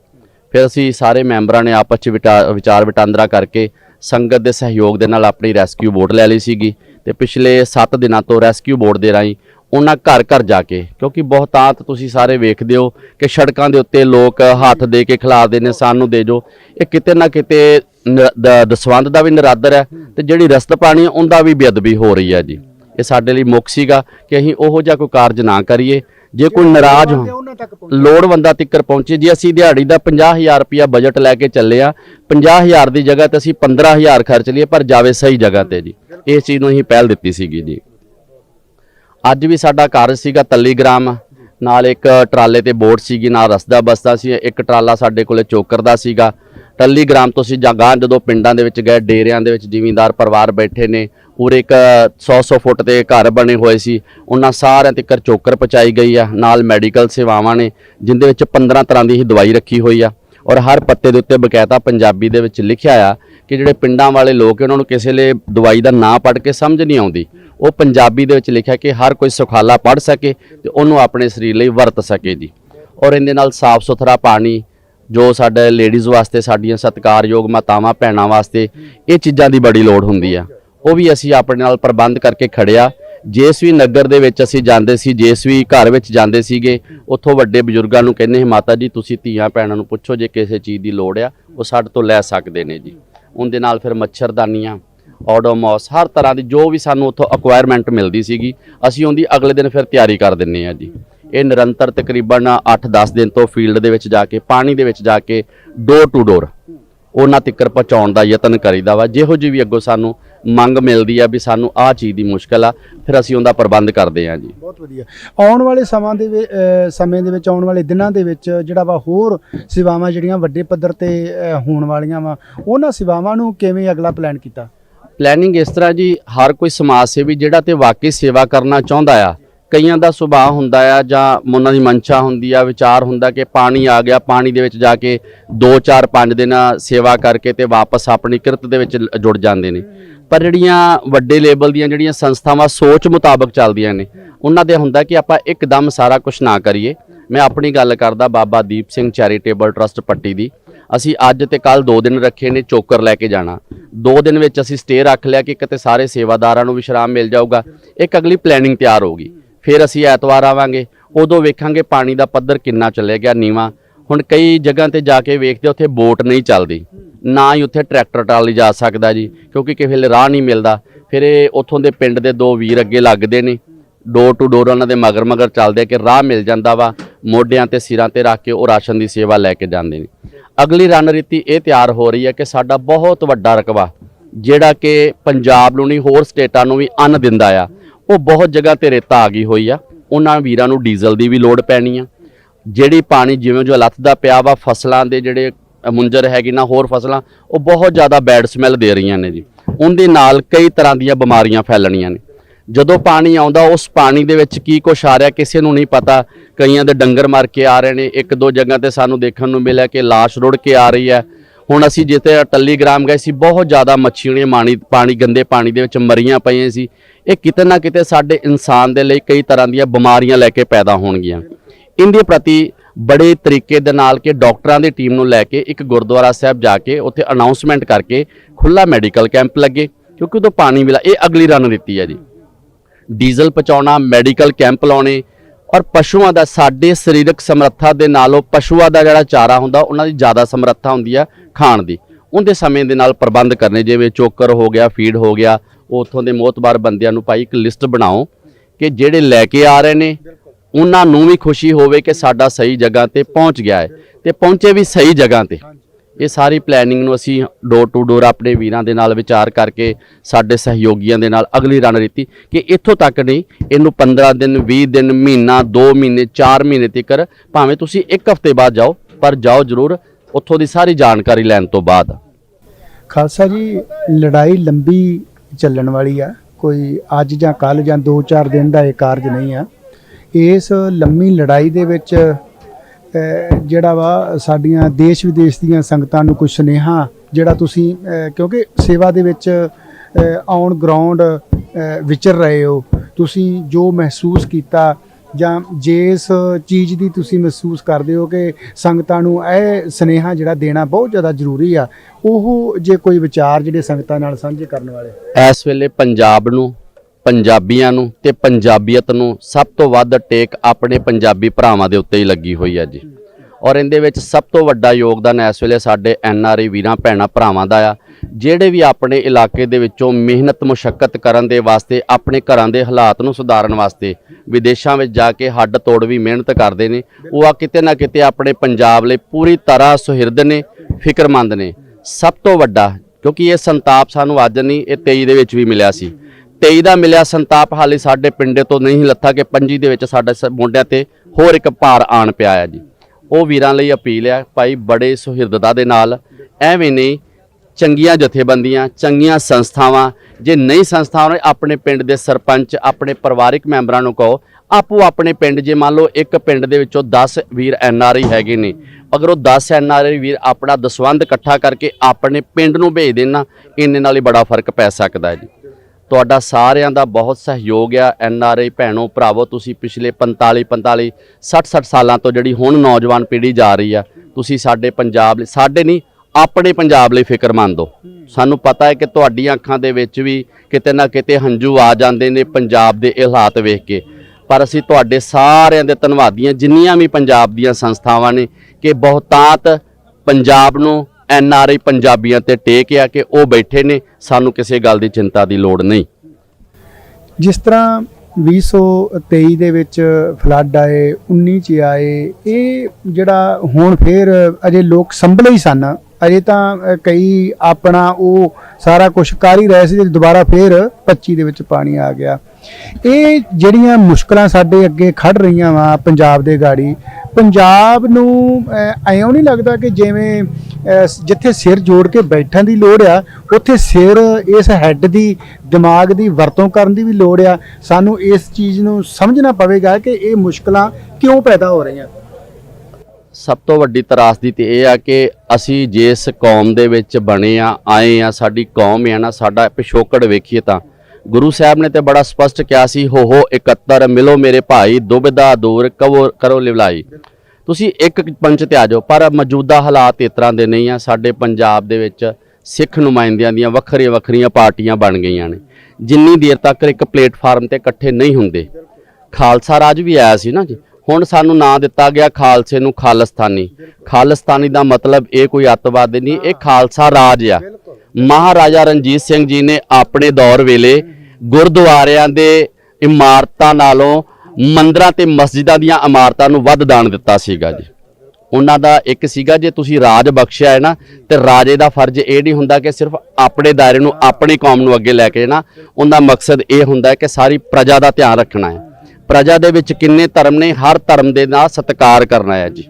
ਫਿਰ ਅਸੀਂ ਸਾਰੇ ਮੈਂਬਰਾਂ ਨੇ ਆਪਸ ਵਿੱਚ ਵਿਟਾ- ਵਿਚਾਰ ਵਟਾਂਦਰਾ ਕਰਕੇ ਸੰਗਤ ਦੇ ਸਹਿਯੋਗ ਦੇ ਨਾਲ ਆਪਣੀ ਰੈਸਕਿਊ ਬੋਟ ਲੈ ਲਈ ਸੀਗੀ ਤੇ ਪਿਛਲੇ 7 ਦਿਨਾਂ ਤੋਂ ਰੈਸਕਿਊ ਬੋਟ ਦੇ ਰਾਹੀਂ ਉਹਨਾਂ ਘਰ ਘਰ ਜਾ ਕੇ ਕਿਉਂਕਿ ਬਹੁਤਾਤ ਤੁਸੀਂ ਸਾਰੇ ਵੇਖਦੇ ਹੋ ਕਿ ਸੜਕਾਂ ਦੇ ਉੱਤੇ ਲੋਕ ਹੱਥ ਦੇ ਕੇ ਖਿਲਾਰਦੇ ਨੇ ਸਾਨੂੰ ਦੇ ਜੋ। ਇਹ ਕਿਤੇ ਨਾ ਕਿਤੇ ਨ- ਦ- ਵੀ ਨਿਰਾਦਰ ਹੈ ਤੇ ਜਿਹੜੀ ਰਸਤ ਪਾਣੀ ਉਹਦਾ ਵੀ ਬੇਅਦਬੀ ਹੋ ਰਹੀ ਹੈ ਜੀ। ਇਹ ਸਾਡੇ ਲਈ ਮੁੱਖ ਸੀਗਾ ਕਿ ਅਸੀਂ ਉਹੋ ਜਿਹਾ ਕੋਈ ਕਾਰਜ ਨਾ ਕਰੀਏ। ਜੇ ਕੋਈ ਨਾਰਾਜ਼ ਹੋ ਲੋੜਵੰਦਾਂ ਤੱਕ ਪਹੁੰਚੇ। ਜੇ ਅਸੀਂ ਦਿਹਾੜੀ ਦਾ 50000 ਰੁਪਿਆ ਬਜਟ ਲੈ ਕੇ ਚੱਲੇ ਆ 50000 ਦੀ ਜਗ੍ਹਾ ਤੇ ਅਸੀਂ 15000 ਖਰਚ ਲਈਏ ਪਰ ਜਾਵੇ ਸਹੀ ਜਗ੍ਹਾ ਤੇ ਜੀ। ਇਸ ਚੀਜ਼ ਨੂੰ ਅਸੀਂ ਪਹਿਲ ਦਿੱਤੀ ਸੀਗੀ ਜੀ। ਅੱਜ ਵੀ ਸਾਡਾ ਕਾਰਜ ਸੀਗਾ ਤੱਲੀਗ੍ਰਾਮ। ਨਾਲ ਇੱਕ ਟਰਾਲੇ ਤੇ ਬੋਟ ਸੀਗੀ, ਨਾਲ ਰਸਦਾ ਬਸਦਾ ਸੀ। ਇੱਕ ਟਰਾਲਾ ਸਾਡੇ ਕੋਲੇ ਚੋਕਰ ਦਾ ਸੀਗਾ। ਟੱਲੀਗ੍ਰਾਮ ਤੋਂ ਅਸੀਂ ਜਗਾਂ ਜਦੋਂ ਪਿੰਡਾਂ ਦੇ ਵਿੱਚ ਗਏ, ਡੇਰਿਆਂ ਦੇ ਵਿੱਚ ਜ਼ਿਮੀਂਦਾਰ ਪਰਿਵਾਰ ਬੈਠੇ ਨੇ। ਪੂਰੇ ਇੱਕ 100-100 ਫੁੱਟ ਦੇ ਘਰ ਬਣੇ ਹੋਏ ਸੀ। ਉਹਨਾਂ ਸਾਰਿਆਂ ਤੇ ਕਰ ਚੋਕਰ ਪਹੁੰਚਾਈ ਗਈ ਆ। ਨਾਲ ਮੈਡੀਕਲ ਸੇਵਾਵਾਂ ਨੇ, ਜਿੰਦੇ ਵਿੱਚ 15 ਤਰ੍ਹਾਂ ਦੀ ਹੀ ਦਵਾਈ ਰੱਖੀ ਹੋਈ ਆ। ਔਰ ਹਰ ਪੱਤੇ ਦੇ ਉੱਤੇ ਬਕਾਇਦਾ ਪੰਜਾਬੀ ਦੇ ਵਿੱਚ ਲਿਖਿਆ ਆ ਕਿ ਜਿਹੜੇ ਪਿੰਡਾਂ ਵਾਲੇ ਲੋਕ ਉਹਨਾਂ ਨੂੰ ਕਿਸੇ ਲਈ ਦਵਾਈ ਦਾ ਨਾਂ ਪੜ੍ਹ ਕੇ ਸਮਝ ਨਹੀਂ ਆਉਂਦੀ। ਉਹ ਪੰਜਾਬੀ ਦੇ ਵਿੱਚ ਲਿਖਿਆ ਕਿ ਹਰ ਕੋਈ ਸੁਖਾਲਾ ਪੜ੍ਹ ਸਕੇ ਤੇ ਉਹਨੂੰ ਆਪਣੇ ਸਰੀਰ ਲਈ ਵਰਤ ਸਕੇ ਜੀ। ਔਰ ਇਹਦੇ ਨਾਲ ਸਾਫ਼ ਸੁਥਰਾ ਪਾਣੀ, ਜੋ ਸਾਡੇ ਲੇਡੀਜ਼ ਵਾਸਤੇ ਸਾਡੀਆਂ ਸਤਿਕਾਰਯੋਗ ਮਾਤਾਵਾਂ, ਭੈਣਾਂ ਵਾਸਤੇ ਇਹ ਚੀਜ਼ਾਂ ਦੀ ਬੜੀ ਲੋੜ ਹੁੰਦੀ ਆ। ਉਹ ਵੀ ਅਸੀਂ ਆਪਣੇ ਨਾਲ ਪ੍ਰਬੰਧ ਕਰਕੇ ਖੜਿਆ। ਜਿਸ ਵੀ ਨਗਰ ਦੇ ਵਿੱਚ ਅਸੀਂ ਜਾਂਦੇ ਸੀ ਜਿਸ ਵੀ ਘਰ ਵਿੱਚ ਜਾਂਦੇ ਸੀਗੇ। ਉੱਥੋਂ ਵੱਡੇ ਬਜ਼ੁਰਗਾਂ ਨੂੰ ਕਹਿੰਦੇ ਮਾਤਾ ਜੀ, ਤੁਸੀਂ ਧੀਆਂ ਭੈਣਾਂ ਨੂੰ ਪੁੱਛੋ ਜੇ ਕਿਸੇ ਚੀਜ਼ ਦੀ ਲੋੜ ਆ, ਉਹ ਸਾਡੇ ਤੋਂ ਲੈ ਸਕਦੇ ਨੇ ਜੀ। ਉਹਦੇ ਨਾਲ ਫਿਰ ਮੱਛਰਦਾਨੀਆਂ ਓਡੋਮੋਸ ਹਰ ਤਰ੍ਹਾਂ ਦੀ ਜੋ ਵੀ ਸਾਨੂੰ ਉੱਥੋਂ ਅਕਵਾਇਰਮੈਂਟ ਮਿਲਦੀ ਸੀਗੀ, ਅਸੀਂ ਉਹਦੀ ਅਗਲੇ ਦਿਨ ਫਿਰ ਤਿਆਰੀ ਕਰ ਦਿੰਨੇ ਆ ਜੀ। ਇਹ ਨਿਰੰਤਰ ਤਕਰੀਬਨ 8-10 ਦਿਨ ਤੋਂ ਫੀਲਡ ਦੇ ਵਿੱਚ ਜਾ ਕੇ, ਪਾਣੀ ਦੇ ਵਿੱਚ ਜਾ ਕੇ ਡੋਰ ਟੂ ਡੋਰ ਉਹਨਾਂ ਤੱਕ ਪਹੁੰਚਾਉਣ ਦਾ ਯਤਨ ਕਰੀਦਾ ਵਾ। ਜਿਹੋ ਜਿਹੀ ਵੀ ਅੱਗੋਂ ਸਾਨੂੰ ਮੰਗ ਮਿਲਦੀ ਆ ਵੀ ਸਾਨੂੰ ਆਹ ਚੀਜ਼ ਦੀ ਮੁਸ਼ਕਲ ਆ, ਫਿਰ ਅਸੀਂ ਉਹਦਾ ਪ੍ਰਬੰਧ ਕਰਦੇ ਹਾਂ ਜੀ। ਬਹੁਤ ਵਧੀਆ। ਆਉਣ ਵਾਲੇ ਸਮਾਂ ਦੇ ਸਮੇਂ ਦੇ ਵਿੱਚ, ਆਉਣ ਵਾਲੇ ਦਿਨਾਂ ਦੇ ਵਿੱਚ ਜਿਹੜਾ ਵਾ ਹੋਰ ਸੇਵਾਵਾਂ ਜਿਹੜੀਆਂ ਵੱਡੇ ਪੱਧਰ ਤੇ ਹੋਣ ਵਾਲੀਆਂ ਵਾ, ਉਹਨਾਂ ਸੇਵਾਵਾਂ ਨੂੰ ਕਿਵੇਂ ਅਗਲਾ ਪਲਾਨ ਕੀਤਾ? ਪਲੈਨਿੰਗ ਇਸ ਤਰ੍ਹਾਂ ਜੀ, ਹਰ ਕੋਈ ਸਮਾਜ ਸੇਵੀ ਜਿਹੜਾ ਤੇ ਵਾਕਈ ਸੇਵਾ ਕਰਨਾ ਚਾਹੁੰਦਾ ਆ, ਕਈਆਂ ਦਾ ਸੁਭਾਅ ਹੁੰਦਾ ਆ ਜਾਂ ਉਹਨਾਂ ਦੀ ਮਨਸ਼ਾ ਹੁੰਦੀ ਆ, ਵਿਚਾਰ ਹੁੰਦਾ ਕਿ ਪਾਣੀ ਆ ਗਿਆ, ਪਾਣੀ ਦੇ ਵਿੱਚ ਜਾ ਕੇ 2 4 5 ਦਿਨ ਸੇਵਾ ਕਰਕੇ ਤੇ ਵਾਪਸ ਆਪਣੀ ਕਿਰਤ ਦੇ ਵਿੱਚ ਜੁੜ ਜਾਂਦੇ ਨੇ। ਪਰ ਜਿਹੜੀਆਂ ਵੱਡੇ ਲੈਵਲ ਦੀਆਂ ਜਿਹੜੀਆਂ ਸੰਸਥਾਵਾਂ ਸੋਚ ਮੁਤਾਬਕ ਚੱਲਦੀਆਂ ਨੇ, ਉਹਨਾਂ ਦੇ ਹੁੰਦਾ ਕਿ ਆਪਾਂ ਇੱਕਦਮ ਸਾਰਾ ਕੁਝ ਨਾ ਕਰੀਏ। ਮੈਂ ਆਪਣੀ ਗੱਲ ਕਰਦਾ ਬਾਬਾ ਦੀਪ ਸਿੰਘ ਚੈਰੀਟੇਬਲ ਟਰਸਟ ਪੱਟੀ ਦੀ। ਅਸੀਂ ਅੱਜ ਤੇ ਕੱਲ ਦੋ ਦਿਨ ਰੱਖੇ ਨੇ, ਚੋਕਰ ਲੈ ਕੇ ਜਾਣਾ। ਦੋ ਦਿਨ ਵਿੱਚ ਅਸੀਂ ਸਟੇ ਰੱਖ ਲਿਆ ਕਿ ਕਿਤੇ ਸਾਰੇ ਸੇਵਾਦਾਰਾਂ ਨੂੰ ਵਿਸ਼ਰਾਮ ਮਿਲ ਜਾਊਗਾ, ਇੱਕ ਅਗਲੀ ਪਲੈਨਿੰਗ ਤਿਆਰ ਹੋਊਗੀ ਫਿਰ ਅਸੀਂ ਐਤਵਾਰ ਆਵਾਂਗੇ, ਉਦੋਂ ਵੇਖਾਂਗੇ ਪਾਣੀ ਦਾ ਪੱਧਰ ਕਿੰਨਾ ਚੱਲੇ ਗਿਆ, ਨੀਵਾ। ਹੁਣ ਕਈ ਜਗ੍ਹਾ ਤੇ ਜਾ ਕੇ ਵੇਖਦੇ ਉੱਥੇ ਬੋਟ ਨਹੀਂ ਚੱਲਦੀ। ਨਾ ਹੀ ਉੱਥੇ ਟਰੈਕਟਰ ਟਰਾਲੀ ਜਾ ਸਕਦਾ ਜੀ, ਕਿਉਂਕਿ ਕਿਸੇ ਵੇਲੇ ਰਾਹ ਨਹੀਂ ਮਿਲਦਾ। ਫਿਰ ਇਹ ਉੱਥੋਂ ਦੇ ਪਿੰਡ ਦੇ ਦੋ ਵੀਰ ਅੱਗੇ ਲੱਗਦੇ ਨੇ। ਡੋਰ ਟੂ ਡੋਰ ਉਹਨਾਂ ਦੇ ਮਗਰ ਮਗਰ ਚੱਲਦੇ ਆ ਕਿ ਰਾਹ ਮਿਲ ਜਾਂਦਾ ਵਾ। ਮੋਢਿਆਂ ਤੇ ਸਿਰਾਂ ਤੇ ਰੱਖ ਕੇ ਉਹ ਰਾਸ਼ਨ ਦੀ ਸੇਵਾ ਲੈ ਕੇ ਜਾਂਦੇ ਨੇ। ਅਗਲੀ ਰਣਨੀਤੀ ਇਹ ਤਿਆਰ ਹੋ ਰਹੀ ਹੈ ਕਿ ਸਾਡਾ ਬਹੁਤ ਵੱਡਾ ਰਕਬਾ, ਜਿਹੜਾ ਕਿ ਪੰਜਾਬ ਨੂੰ ਨਹੀਂ, ਹੋਰ ਸਟੇਟਾਂ ਨੂੰ ਵੀ ਅੰਨ ਦਿੰਦਾ ਆ, ਉਹ ਬਹੁਤ ਜਗ੍ਹਾ ਤੇ ਰੇਤਾ ਆ ਗਈ ਹੋਈ ਆ। ਉਹਨਾਂ ਵੀਰਾਂ ਨੂੰ ਡੀਜ਼ਲ ਦੀ ਵੀ ਲੋੜ ਪੈਣੀ ਆ। ਜਿਹੜੀ ਪਾਣੀ ਜਿਵੇਂ ਜੋ ਲੱਥਦਾ ਪਿਆ ਵਾ, ਫਸਲਾਂ ਦੇ ਜਿਹੜੇ ਮੁੰਜਰ ਹੈਗੀ ਨਾ, ਹੋਰ ਫਸਲਾਂ, ਉਹ ਬਹੁਤ ਜ਼ਿਆਦਾ ਬੈਡ ਸਮੈਲ ਦੇ ਰਹੀਆਂ ਨੇ ਜੀ। ਉਹਦੇ ਨਾਲ ਕਈ ਤਰ੍ਹਾਂ ਦੀਆਂ ਬਿਮਾਰੀਆਂ ਫੈਲਣੀਆਂ ਨੇ। ਜਦੋਂ ਪਾਣੀ ਆਉਂਦਾ, ਉਸ ਪਾਣੀ ਦੇ ਵਿੱਚ ਕੀ ਕੁਛ ਆ ਰਿਹਾ, ਕਿਸੇ ਨੂੰ ਨਹੀਂ ਪਤਾ। ਕਈਆਂ ਦੇ ਡੰਗਰ ਮਰ ਕੇ ਆ ਰਹੇ ਨੇ, ਇੱਕ ਦੋ ਜਗ੍ਹਾ ਤੇ ਸਾਨੂੰ ਦੇਖਣ ਨੂੰ ਮਿਲਿਆ ਕਿ ਲਾਸ਼ ਰੁੜ ਕੇ ਆ ਰਹੀ ਹੈ। ਹੁਣ ਅਸੀਂ ਜਿੱਥੇ ਟੱਲੀਗ੍ਰਾਮ ਗਏ ਸੀ, ਬਹੁਤ ਜ਼ਿਆਦਾ ਮੱਛੀਆਂ ਮਾਣੀ, ਪਾਣੀ, ਗੰਦੇ ਪਾਣੀ ਦੇ ਵਿੱਚ ਮਰੀਆਂ ਪਈਆਂ ਸੀ। ਇਹ ਕਿਤੇ ਨਾ ਕਿਤੇ ਸਾਡੇ ਇਨਸਾਨ ਦੇ ਲਈ ਕਈ ਤਰ੍ਹਾਂ ਦੀਆਂ ਬਿਮਾਰੀਆਂ ਲੈ ਕੇ ਪੈਦਾ ਹੋਣਗੀਆਂ। ਇਹਦੇ ਪ੍ਰਤੀ ਬੜੇ ਤਰੀਕੇ ਦੇ ਨਾਲ ਕਿ ਡਾਕਟਰਾਂ ਦੀ ਟੀਮ ਨੂੰ ਲੈ ਕੇ, ਇੱਕ ਗੁਰਦੁਆਰਾ ਸਾਹਿਬ ਜਾ ਕੇ, ਉੱਥੇ ਅਨਾਉਂਸਮੈਂਟ ਕਰਕੇ ਖੁੱਲਾ ਮੈਡੀਕਲ ਕੈਂਪ ਲੱਗੇ, ਕਿਉਂਕਿ ਉਦੋਂ ਪਾਣੀ ਮਿਲਾ ਇਹ ਅਗਲੀ ਰਣਨੀਤੀ ਹੈ ਜੀ। ਡੀਜ਼ਲ ਪਹੁੰਚਾਉਣਾ, ਮੈਡੀਕਲ ਕੈਂਪ ਲਾਉਣੇ ਔਰ ਪਸ਼ੂਆਂ ਦਾ ਸਾਡੇ ਸਰੀਰਕ ਸਮਰੱਥਾ ਦੇ ਨਾਲੋਂ ਪਸ਼ੂਆਂ ਦਾ ਜਿਹੜਾ ਚਾਰਾ ਹੁੰਦਾ, ਉਹਨਾਂ ਦੀ ਜ਼ਿਆਦਾ ਸਮਰੱਥਾ ਹੁੰਦੀ ਆ ਖਾਣ ਦੀ। ਉਹਦੇ ਸਮੇਂ ਦੇ ਨਾਲ ਪ੍ਰਬੰਧ ਕਰਨੇ, ਜਿਵੇਂ ਚੋਕਰ ਹੋ ਗਿਆ, ਫੀਡ ਹੋ ਗਿਆ, ਉਥੋਂ ਦੇ ਮੋਤਬਾਰ ਬੰਦਿਆਂ ਨੂੰ ਭਾਈ ਇੱਕ ਲਿਸਟ ਬਣਾਓ ਕਿ ਜਿਹੜੇ ਲੈ ਕੇ ਆ ਰਹੇ ਨੇ, ਉਹਨਾਂ ਨੂੰ ਵੀ ਖੁਸ਼ੀ ਹੋਵੇ ਕਿ ਸਾਡਾ ਸਹੀ ਜਗ੍ਹਾ ਤੇ ਪਹੁੰਚ ਗਿਆ ਹੈ। ਤੇ ਪਹੁੰਚੇ ਵੀ ਸਹੀ ਜਗ੍ਹਾ ਤੇ। ਇਹ ਸਾਰੀ ਪਲੈਨਿੰਗ ਨੂੰ ਅਸੀਂ ਡੋਰ ਟੂ ਡੋਰ ਆਪਣੇ ਵੀਰਾਂ ਦੇ ਨਾਲ ਵਿਚਾਰ ਕਰਕੇ ਸਾਡੇ ਸਹਿਯੋਗੀਆਂ ਦੇ ਨਾਲ ਅਗਲੀ ਰਣਨੀਤੀ ਕਿ ਇੱਥੋਂ ਤੱਕ ਨਹੀਂ, ਇਹਨੂੰ 15 ਦਿਨ 20 ਦਿਨ, ਮਹੀਨਾ 2 ਮਹੀਨੇ 4 ਮਹੀਨੇ ਤੱਕ ਭਾਵੇਂ ਤੁਸੀਂ ਇੱਕ ਹਫ਼ਤੇ ਬਾਅਦ ਜਾਓ, ਪਰ ਜਾਓ ਜ਼ਰੂਰ, ਉੱਥੋਂ ਦੀ ਸਾਰੀ ਜਾਣਕਾਰੀ ਲੈਣ ਤੋਂ ਬਾਅਦ। ਖਾਲਸਾ ਜੀ, ਲੜਾਈ ਲੰਬੀ ਚੱਲਣ ਵਾਲੀ ਆ, ਕੋਈ ਅੱਜ ਜਾਂ ਕੱਲ ਜਾਂ 2-4 ਦਿਨ ਦਾ ਇਹ ਕਾਰਜ ਨਹੀਂ ਆ। ਇਸ ਲੰਮੀ ਲੜਾਈ ਦੇ ਵਿੱਚ ਜਿਹੜਾ ਵਾ ਸਾਡੀਆਂ ਦੇਸ਼ ਵਿਦੇਸ਼ ਦੀਆਂ ਸੰਗਤਾਂ ਨੂੰ ਕੁਝ ਸੁਨੇਹਾ ਜਿਹੜਾ ਤੁਸੀਂ ਕਿਉਂਕਿ ਸੇਵਾ ਦੇ ਵਿੱਚ ਔਨ ਗਰਾਊਂਡ ਵਿਚਰ ਰਹੇ ਹੋ। ਤੁਸੀਂ ਜੋ ਮਹਿਸੂਸ ਕੀਤਾ ਜਾਂ ਜਿਸ ਚੀਜ਼ ਦੀ ਤੁਸੀਂ ਮਹਿਸੂਸ ਕਰਦੇ ਹੋ ਕਿ ਸੰਗਤਾਂ ਨੂੰ ਇਹ ਸੁਨੇਹਾ ਜਿਹੜਾ ਦੇਣਾ ਬਹੁਤ ਜ਼ਿਆਦਾ ਜ਼ਰੂਰੀ ਆ, ਉਹ ਜੇ ਕੋਈ ਵਿਚਾਰ ਜਿਹੜੇ ਸੰਗਤਾਂ ਨਾਲ ਸਾਂਝੇ ਕਰਨ ਵਾਲੇ? ਇਸ ਵੇਲੇ ਪੰਜਾਬ ਨੂੰ ਪੰਜਾਬੀਆਂ ਨੂੰ ਤੇ ਪੰਜਾਬੀਅਤ ਨੂੰ ਸਭ ਤੋਂ ਵੱਧ ਟੇਕ ਆਪਣੇ ਪੰਜਾਬੀ ਭਰਾਵਾਂ ਦੇ ਉੱਤੇ ਹੀ ਲੱਗੀ ਹੋਈ ਹੈ ਜੀ। ਔਰ ਇਹਦੇ ਵਿੱਚ ਸਭ ਤੋਂ ਵੱਡਾ ਯੋਗਦਾਨ ਇਸ ਵੇਲੇ ਸਾਡੇ ਐਨ ਆਰ ਆਈ ਵੀਰਾਂ, ਭੈਣਾਂ, ਭਰਾਵਾਂ ਦਾ ਆ। ਜਿਹੜੇ ਵੀ ਆਪਣੇ ਇਲਾਕੇ ਦੇ ਵਿੱਚੋਂ ਮਿਹਨਤ ਮੁਸ਼ਕਲ ਕਰਨ ਦੇ ਵਾਸਤੇ, ਆਪਣੇ ਘਰਾਂ ਦੇ ਹਾਲਾਤ ਨੂੰ ਸੁਧਾਰਨ ਵਾਸਤੇ ਵਿਦੇਸ਼ਾਂ ਵਿੱਚ ਜਾ ਕੇ ਹੱਡ ਤੋੜ ਵੀ ਮਿਹਨਤ ਕਰਦੇ ਨੇ, ਉਹ ਆ ਕਿਤੇ ਨਾ ਕਿਤੇ ਆਪਣੇ ਪੰਜਾਬ ਲਈ ਪੂਰੀ ਤਰ੍ਹਾਂ ਸੁਹਿਰਦ ਨੇ, ਫਿਕਰਮੰਦ ਨੇ। ਸਭ ਤੋਂ ਵੱਡਾ, ਕਿਉਂਕਿ ਇਹ ਸੰਤਾਪ ਸਾਨੂੰ ਅੱਜ ਨਹੀਂ, ਇਹ 23 ਦੇ ਵਿੱਚ ਵੀ ਮਿਲਿਆ ਸੀ। 23 ਦਾ ਮਿਲਿਆ ਸੰਤਾਪ ਹਾਲੇ ਸਾਡੇ ਪਿੰਡੇ ਤੋਂ ਨਹੀਂ ਲੱਥਾ ਕਿ ਪੰਜੀ ਦੇ ਵਿੱਚ ਸਾਡੇ ਸ- ਮੁੰਡਿਆਂ ਤੇ ਹੋਰ ਇੱਕ ਭਾਰ ਆਣ ਪਿਆ ਆ ਜੀ। ਉਹ ਵੀਰਾਂ ਲਈ ਅਪੀਲ ਹੈ ਭਾਈ ਬੜੇ ਸੁਹਿਰਦਤਾ ਦੇ ਨਾਲ, ਐਵੇਂ ਨਹੀਂ, ਚੰਗੀਆਂ ਜਥੇਬੰਦੀਆਂ, ਚੰਗੀਆਂ ਸੰਸਥਾਵਾਂ, ਜੇ ਨਹੀਂ ਸੰਸਥਾਵਾਂ ਨੇ ਆਪਣੇ ਪਿੰਡ ਦੇ ਸਰਪੰਚ, ਆਪਣੇ ਪਰਿਵਾਰਿਕ ਮੈਂਬਰਾਂ ਨੂੰ ਕਹੋ, ਆਪੋ ਆਪਣੇ ਪਿੰਡ, ਜੇ ਮੰਨ ਲਓ ਇੱਕ ਪਿੰਡ ਦੇ ਵਿੱਚੋਂ 10 ਵੀਰ ਐਨ ਆਰ ਆਈ ਹੈਗੇ ਨੇ, ਅਗਰ ਉਹ 10 ਐਨ ਆਰ ਆਈ ਵੀਰ ਆਪਣਾ ਦਸਵੰਧ ਇਕੱਠਾ ਕਰਕੇ ਆਪਣੇ ਪਿੰਡ ਨੂੰ ਭੇਜ ਦੇਣ ਨਾ, ਇੰਨੇ ਨਾਲ ਹੀ ਬੜਾ ਫ਼ਰਕ ਪੈ ਸਕਦਾ ਹੈ ਜੀ। ਤੁਹਾਡਾ ਸਾਰਿਆਂ ਦਾ ਬਹੁਤ ਸਹਿਯੋਗ ਆ, ਐਨ ਆਰ ਆਈ ਭੈਣੋ, ਭਰਾਵੋ, ਤੁਸੀਂ ਪਿਛਲੇ 45 45 60 60 ਸਾਲਾਂ ਤੋਂ ਜਿਹੜੀ ਹੁਣ ਨੌਜਵਾਨ ਪੀੜ੍ਹੀ ਜਾ ਰਹੀ ਆ, ਤੁਸੀਂ ਸਾਡੇ ਪੰਜਾਬ ਲਈ, ਸਾਡੇ ਨਹੀਂ, ਆਪਣੇ ਪੰਜਾਬ ਲਈ ਫਿਕਰਮੰਦ ਹੋ। ਸਾਨੂੰ ਪਤਾ ਹੈ ਕਿ ਤੁਹਾਡੀਆਂ ਅੱਖਾਂ ਦੇ ਵਿੱਚ ਵੀ ਕਿਤੇ ਨਾ ਕਿਤੇ ਹੰਝੂ ਆ ਜਾਂਦੇ ਨੇ ਪੰਜਾਬ ਦੇ ਹਾਲਾਤ ਵੇਖ ਕੇ। ਪਰ ਅਸੀਂ ਤੁਹਾਡੇ ਸਾਰਿਆਂ ਦੇ ਧੰਨਵਾਦੀਆਂ ਜਿੰਨੀਆਂ ਵੀ ਪੰਜਾਬ ਦੀਆਂ ਸੰਸਥਾਵਾਂ ਨੇ, ਕਿ ਬਹੁਤਾਤ ਪੰਜਾਬ ਨੂੰ ਐਨ ਆਰ ਆਈ ਪੰਜਾਬੀਆਂ ਤੇ ਟੇਕ ਆ ਕਿ ਉਹ ਬੈਠੇ ਨੇ, ਸਾਨੂੰ ਕਿਸੇ ਗੱਲ ਦੀ ਚਿੰਤਾ ਦੀ ਲੋੜ ਨਹੀਂ। ਜਿਸ ਤਰ੍ਹਾਂ 2023 ਦੇ ਵਿੱਚ ਫਲੱਡ ਆਏ 19 ਚ ਆਏ, ਇਹ ਜਿਹੜਾ ਹੁਣ ਫੇਰ ਅਜੇ ਲੋਕ ਸੰਭਲੇ ਹੀ ਸਨ। ਅਜੇ ਤਾਂ ਕਈ ਆਪਣਾ ਉਹ ਸਾਰਾ ਕੁਝ ਕਰ ਹੀ ਰਹੇ ਸੀ ਦੁਬਾਰਾ ਫੇਰ 25 ਦੇ ਵਿੱਚ ਪਾਣੀ ਆ ਗਿਆ। ਇਹ ਜਿਹੜੀਆਂ ਮੁਸ਼ਕਲਾਂ ਸਾਡੇ ਅੱਗੇ ਖੜ ਰਹੀਆਂ ਵਾ ਪੰਜਾਬ ਦੇ ਗਾੜੀ ਪੰਜਾਬ ਨੂੰ ਅ, ਨਹੀਂ ਲੱਗਦਾ ਕਿ ਜਿਵੇਂ ਜਿੱਥੇ ਸਿਰ ਜੋੜ ਕੇ ਬੈਠਣ ਦੀ ਲੋੜ ਆ ਉੱਥੇ ਸਿਰ ਇਸ ਹੈੱਡ ਦੀ ਦਿਮਾਗ ਦੀ ਵਰਤੋਂ ਕਰਨ ਦੀ ਵੀ ਲੋੜ ਆ। ਸਾਨੂੰ ਇਸ ਚੀਜ਼ ਨੂੰ ਸਮਝਣਾ ਪਵੇਗਾ ਕਿ ਇਹ ਮੁਸ਼ਕਲਾਂ ਕਿਉਂ ਪੈਦਾ ਹੋ ਰਹੀਆਂ। ਸਭ ਤੋਂ ਵੱਡੀ ਤਰਾਸਦੀ ਤੇ ਇਹ ਆ ਕਿ ਅਸੀਂ ਜਿਸ ਕੌਮ ਦੇ ਵਿੱਚ ਬਣੇ ਆ ਆਏ ਆ ਸਾਡੀ ਕੌਮ ਆ ਨਾ ਸਾਡਾ ਪਿਛੋਕੜ ਵੇਖੀਏ ਤਾਂ ਗੁਰੂ ਸਾਹਿਬ ਨੇ ਤੇ ਬੜਾ ਸਪਸ਼ਟ ਕਿਹਾ ਸੀ, ਹੋ ਹੋ, ਇਕੱਤਰ, ਮਿਲੋ ਮੇਰੇ ਭਾਈ, ਦੁਬਿਧਾ ਦੂਰ, ਕਵੋ, ਕਰੋ ਲਿਵਲਾਈ। ਤੁਸੀਂ ਇੱਕ ਪੰਚ ਤੇ ਆ ਜਾਓ, ਪਰ ਮੌਜੂਦਾ ਹਾਲਾਤ ਇਸ ਤਰ੍ਹਾਂ ਦੇ ਨਹੀਂ ਆ। ਸਾਡੇ ਪੰਜਾਬ ਦੇ ਵਿੱਚ ਸਿੱਖ ਨੁਮਾਇੰਦਿਆਂ ਦੀਆਂ ਵੱਖਰੀਆਂ ਵੱਖਰੀਆਂ ਪਾਰਟੀਆਂ ਬਣ ਗਈਆਂ ਨੇ। ਜਿੰਨੀ ਦੇਰ ਤੱਕ ਇੱਕ ਪਲੇਟਫਾਰਮ ਤੇ ਇਕੱਠੇ ਨਹੀਂ ਹੁੰਦੇ। ਖਾਲਸਾ ਰਾਜ ਵੀ ਆਇਆ ਸੀ ਨਾ ਜੀ। ਹੁਣ ਸਾਨੂੰ ਨਾਂ ਦਿੱਤਾ ਗਿਆ ਖਾਲਸੇ ਨੂੰ ਖਾਲਸਤਾਨੀ। ਖਾਲਸਤਾਨੀ ਦਾ ਮਤਲਬ ਇਹ ਕੋਈ ਅੱਤਵਾਦ ਨਹੀਂ, ਇਹ ਖਾਲਸਾ ਰਾਜ ਆ। ਮਹਾਰਾਜਾ ਰਣਜੀਤ ਸਿੰਘ ਜੀ ਨੇ ਆਪਣੇ ਦੌਰ ਵੇਲੇ ਗੁਰਦੁਆਰਿਆਂ ਦੇ ਇਮਾਰਤਾਂ ਨਾਲੋਂ ਮੰਦਰਾਂ ਤੇ ਮਸਜਿਦਾਂ ਦੀਆਂ ਇਮਾਰਤਾਂ ਨੂੰ ਵੱਧ ਦਾਨ ਦਿੱਤਾ ਸੀਗਾ ਜੀ। ਉਹਨਾਂ ਦਾ ਇੱਕ ਸੀਗਾ, ਜੇ ਤੁਸੀਂ ਰਾਜ ਬਖਸ਼ਿਆ ਹੈ ਨਾ, ਤੇ ਰਾਜੇ ਦਾ ਫਰਜ਼ ਇਹ ਨਹੀਂ ਹੁੰਦਾ ਕਿ ਸਿਰਫ ਆਪਣੇ ਦਾਇਰੇ ਨੂੰ ਆਪਣੀ ਕੌਮ ਨੂੰ ਅੱਗੇ ਲੈ ਕੇ ਜਾਣਾ ਉਹਦਾ ਮਕਸਦ ਇਹ ਹੁੰਦਾ ਹੈ ਕਿ ਸਾਰੀ ਪ੍ਰਜਾ ਦਾ ਧਿਆਨ ਰੱਖਣਾ ਹੈ। ਪ੍ਰਜਾ ਦੇ ਵਿੱਚ ਕਿੰਨੇ ਧਰਮ ਨੇ, ਹਰ ਧਰਮ ਦੇ ਨਾਲ ਸਤਿਕਾਰ ਕਰਨਾ ਹੈ ਜੀ।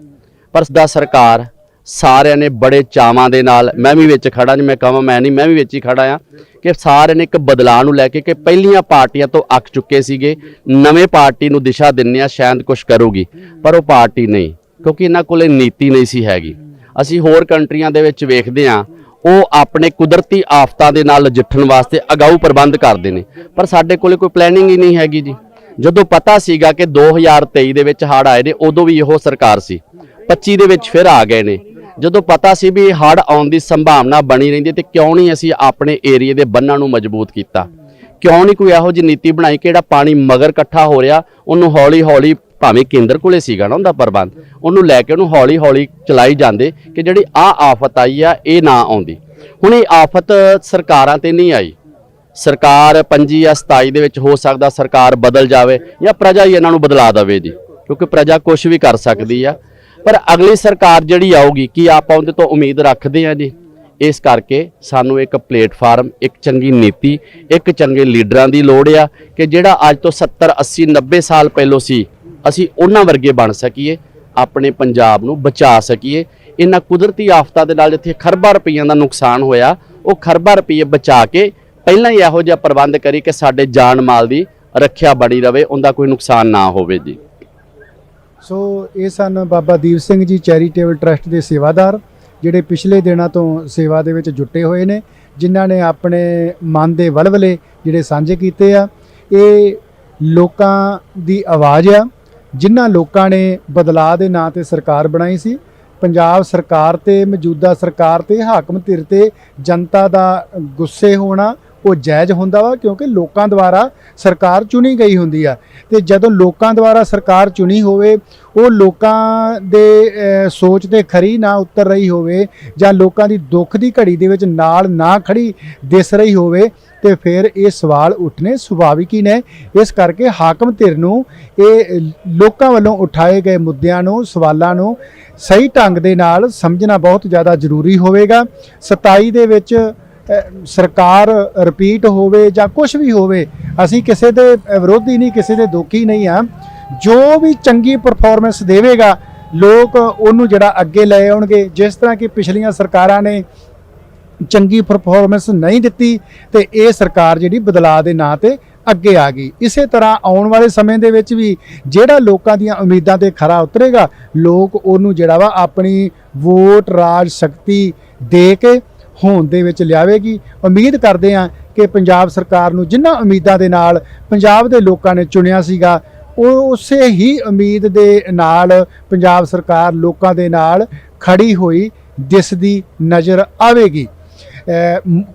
ਪਰ ਦਾ ਸਰਕਾਰ ਸਾਰਿਆਂ ਨੇ ਬੜੇ ਚਾਵਾਂ ਦੇ ਨਾਲ ਮੈਂ ਵੀ ਵਿੱਚ ਖੜਾ ਨਹੀਂ ਮੈਂ ਕਹਾਂ ਮੈਂ ਨਹੀਂ, ਮੈਂ ਵੀ ਵਿੱਚ ਹੀ ਖੜਾ ਆ ਕਿ ਸਾਰਿਆਂ ਨੇ ਇੱਕ ਬਦਲਾਅ ਨੂੰ ਲੈ ਕੇ ਕਿ ਪਹਿਲੀਆਂ ਪਾਰਟੀਆਂ ਤੋਂ ਅੱਕ ਚੁੱਕੇ ਸੀਗੇ, ਨਵੇਂ ਪਾਰਟੀ ਨੂੰ ਦਿਸ਼ਾ ਦਿੰਨੇ ਆ, ਸ਼ਾਇਦ ਕੁਝ ਕਰੂਗੀ, ਪਰ ਉਹ ਪਾਰਟੀ ਨਹੀਂ, ਕਿਉਂਕਿ ਇਹਨਾਂ ਕੋਲੇ ਨੀਤੀ ਨਹੀਂ ਸੀ ਹੈਗੀ। ਅਸੀਂ ਹੋਰ ਕੰਟਰੀਆਂ ਦੇ ਵਿੱਚ ਵੇਖਦੇ ਆ ਉਹ ਆਪਣੇ ਕੁਦਰਤੀ ਆਫਤਾਂ ਦੇ ਨਾਲ ਨਜਿੱਠਣ ਵਾਸਤੇ ਅਗਾਊ ਪ੍ਰਬੰਧ ਕਰਦੇ ਨੇ, ਪਰ ਸਾਡੇ ਕੋਲੇ ਕੋਈ ਪਲੈਨਿੰਗ ਹੀ ਨਹੀਂ ਹੈਗੀ ਜੀ। ਜਦੋਂ ਪਤਾ ਸੀਗਾ ਕਿ 2023 ਦੇ ਵਿੱਚ ਹੜ੍ਹ ਆਏ ਨੇ, ਉਦੋਂ ਵੀ ਇਹੋ ਸਰਕਾਰ ਸੀ 25 ਦੇ ਵਿੱਚ ਫਿਰ ਆ ਗਏ ਨੇ ਜਦੋਂ ਪਤਾ ਸੀ ਵੀ ਹੜ੍ਹ ਆਉਣ ਦੀ ਸੰਭਾਵਨਾ ਬਣੀ ਰਹਿੰਦੀ ਹੈ ਤੇ ਕਿਉਂ ਨਹੀਂ ਅਸੀਂ ਆਪਣੇ ਏਰੀਏ ਦੇ ਬੰਨਾਂ ਨੂੰ ਮਜ਼ਬੂਤ ਕੀਤਾ? ਕਿਉਂ ਨਹੀਂ ਕੋਈ ਇਹੋ ਜਿਹੀ ਨੀਤੀ ਬਣਾਈ ਕਿ ਜਿਹੜਾ ਪਾਣੀ ਮਗਰ ਇਕੱਠਾ ਹੋ ਰਿਹਾ, ਉਹਨੂੰ ਹੌਲੀ ਹੌਲੀ ਭਾਵੇਂ ਕੇਂਦਰ ਕੋਲੇ ਸੀਗਾ ਨਾ ਉਹਦਾ ਪ੍ਰਬੰਧ, ਉਹਨੂੰ ਲੈ ਕੇ ਉਹਨੂੰ ਹੌਲੀ ਹੌਲੀ ਚਲਾਈ ਜਾਂਦੇ ਕਿ ਜਿਹੜੀ ਆ ਆਫਤ ਆਈ ਆ, ਇਹ ਨਾ ਆਉਂਦੀ। ਹੁਣ ਇਹ ਆਫਤ ਸਰਕਾਰਾਂ ਤੇ ਨਹੀਂ ਆਈ। ਸਰਕਾਰ 25 ਜਾਂ 27 ਦੇ ਵਿੱਚ ਹੋ ਸਕਦਾ ਸਰਕਾਰ ਬਦਲ ਜਾਵੇ ਜਾਂ ਪ੍ਰਜਾ ਹੀ ਇਹਨਾਂ ਨੂੰ ਬਦਲਾ ਦੇਵੇ ਜੀ, ਕਿਉਂਕਿ ਪ੍ਰਜਾ ਕੁਝ ਵੀ ਕਰ ਸਕਦੀ ਆ। ਪਰ ਅਗਲੀ ਸਰਕਾਰ ਜਿਹੜੀ ਆਊਗੀ, ਕੀ ਆਪਾਂ ਉਹਦੇ ਤੋਂ ਉਮੀਦ ਰੱਖਦੇ ਆ ਜੀ? ਇਸ ਕਰਕੇ ਸਾਨੂੰ ਇੱਕ ਪਲੇਟਫਾਰਮ, ਇੱਕ ਚੰਗੀ ਨੀਤੀ, ਇੱਕ ਚੰਗੇ ਲੀਡਰਾਂ ਦੀ ਲੋੜ ਆ ਕਿ ਜਿਹੜਾ ਅੱਜ ਤੋਂ 70 80 90 ਸਾਲ ਪਹਿਲੋਂ ਸੀ, ਅਸੀਂ ਉਹਨਾਂ ਵਰਗੇ ਬਣ ਸਕੀਏ, ਆਪਣੇ ਪੰਜਾਬ ਨੂੰ ਬਚਾ ਸਕੀਏ। ਇਹਨਾਂ ਕੁਦਰਤੀ ਆਫਤਾਂ ਦੇ ਨਾਲ ਜਿੱਥੇ ਖਰਬਾਂ ਰੁਪਈਆਂ ਦਾ ਨੁਕਸਾਨ ਹੋਇਆ, ਉਹ ਖਰਬਾਂ ਰੁਪਈਏ ਬਚਾ ਕੇ ਪਹਿਲਾਂ ਹੀ ਇਹੋ ਜਿਹਾ ਪ੍ਰਬੰਧ ਕਰੀ ਕਿ ਸਾਡੇ ਜਾਨ ਮਾਲ ਦੀ ਰੱਖਿਆ ਬਣੀ ਰਵੇ, ਉਹਦਾ ਕੋਈ ਨੁਕਸਾਨ ਨਾ ਹੋਵੇ ਜੀ। ਸੋ ਇਹ ਸਨ ਬਾਬਾ ਦੀਪ ਸਿੰਘ ਜੀ ਚੈਰੀਟੇਬਲ ਟਰਸਟ ਦੇ ਸੇਵਾਦਾਰ, ਜਿਹੜੇ ਪਿਛਲੇ ਦਿਨਾਂ ਤੋਂ ਸੇਵਾ ਦੇ ਵਿੱਚ ਜੁਟੇ ਹੋਏ ਨੇ, ਜਿਨ੍ਹਾਂ ਨੇ ਆਪਣੇ ਮਨ ਦੇ ਵਲਵਲੇ ਜਿਹੜੇ ਸਾਂਝੇ ਕੀਤੇ ਆ। ਇਹ ਲੋਕਾਂ ਦੀ ਆਵਾਜ਼ ਆ, ਜਿਨ੍ਹਾਂ ਲੋਕਾਂ ਨੇ ਬਦਲਾਅ ਦੇ ਨਾਂ ਤੇ ਸਰਕਾਰ ਬਣਾਈ ਸੀ। ਪੰਜਾਬ ਸਰਕਾਰ ਤੇ, ਮੌਜੂਦਾ ਸਰਕਾਰ ਤੇ, ਹਾਕਮ ਧਿਰ ਤੇ ਜਨਤਾ ਦਾ ਗੁੱਸੇ ਹੋਣਾ ਉਹ ਜਾਇਜ਼ ਹੁੰਦਾ ਵਾ ਕਿਉਂਕਿ ਲੋਕਾਂ ਦੁਆਰਾ ਸਰਕਾਰ ਚੁਣੀ ਗਈ ਹੁੰਦੀ ਆ। ਤੇ ਜਦੋਂ ਲੋਕਾਂ ਦੁਆਰਾ ਸਰਕਾਰ ਚੁਣੀ ਹੋਵੇ, ਉਹ ਲੋਕਾਂ ਦੇ ਸੋਚ ਤੇ ਖਰੀ ਨਾ ਉਤਰ ਰਹੀ ਹੋਵੇ ਜਾਂ ਲੋਕਾਂ ਦੀ ਦੁੱਖ ਦੀ ਘੜੀ ਦੇ ਵਿੱਚ ਨਾਲ ਨਾ ਖੜੀ ਦਿਸ ਰਹੀ ਹੋਵੇ, ਤੇ ਫਿਰ ਇਹ ਸਵਾਲ ਉੱਠਣੇ ਸੁਭਾਵਿਕ ਹੀ ਨੇ। ਇਸ ਕਰਕੇ ਹਾਕਮ ਧਿਰ ਨੂੰ ਇਹ ਲੋਕਾਂ ਵੱਲੋਂ ਉਠਾਏ ਗਏ ਮੁੱਦਿਆਂ ਨੂੰ, ਸਵਾਲਾਂ ਨੂੰ ਸਹੀ ਢੰਗ ਦੇ ਨਾਲ ਸਮਝਣਾ ਬਹੁਤ ਜ਼ਿਆਦਾ ਜ਼ਰੂਰੀ ਹੋਵੇਗਾ। 27 ਦੇ ਵਿੱਚ ਸਰਕਾਰ ਰਿਪੀਟ ਹੋਵੇ ਜਾਂ ਕੁਝ ਵੀ ਹੋਵੇ, ਅਸੀਂ ਕਿਸੇ ਦੇ ਵਿਰੋਧੀ ਨਹੀਂ, ਕਿਸੇ ਦੇ ਦੋਖੀ ਨਹੀਂ ਆ ਜੋ ਵੀ ਚੰਗੀ ਪਰਫਾਰਮੈਂਸ ਦੇਵੇਗਾ, ਲੋਕ ਉਹਨੂੰ ਜਿਹੜਾ ਅੱਗੇ ਲੈ ਆਉਣਗੇ। ਜਿਸ ਤਰ੍ਹਾਂ ਕਿ ਪਿਛਲੀਆਂ ਸਰਕਾਰਾਂ ਨੇ ਚੰਗੀ ਪਰਫਾਰਮੈਂਸ ਨਹੀਂ ਦਿੱਤੀ ਤੇ ਇਹ ਸਰਕਾਰ ਜਿਹੜੀ ਬਦਲਾਅ ਦੇ ਨਾਂ ਤੇ ਅੱਗੇ ਆ ਗਈ। ਇਸੇ ਤਰ੍ਹਾਂ ਆਉਣ ਵਾਲੇ ਸਮੇਂ ਦੇ ਵਿੱਚ ਵੀ ਜਿਹੜਾ ਲੋਕਾਂ ਦੀਆਂ ਉਮੀਦਾਂ ਤੇ ਖਰਾ ਉਤਰੇਗਾ, ਲੋਕ ਉਹਨੂੰ ਜਿਹੜਾ ਵਾ ਆਪਣੀ ਵੋਟ ਰਾਜ ਸ਼ਕਤੀ ਦੇ ਕੇ ਹੋਂਦ ਦੇ ਵਿੱਚ ਲਿਆਵੇਗੀ। ਉਮੀਦ ਕਰਦੇ ਹਾਂ ਕਿ ਪੰਜਾਬ ਸਰਕਾਰ ਨੂੰ ਜਿਨ੍ਹਾਂ ਉਮੀਦਾਂ ਦੇ ਨਾਲ ਪੰਜਾਬ ਦੇ ਲੋਕਾਂ ਨੇ ਚੁਣਿਆ ਸੀਗਾ, ਉਹ ਉਸੇ ਹੀ ਉਮੀਦ ਦੇ ਨਾਲ ਪੰਜਾਬ ਸਰਕਾਰ ਲੋਕਾਂ ਦੇ ਨਾਲ ਖੜੀ ਹੋਈ ਦਿਸਦੀ ਨਜ਼ਰ ਆਵੇਗੀ।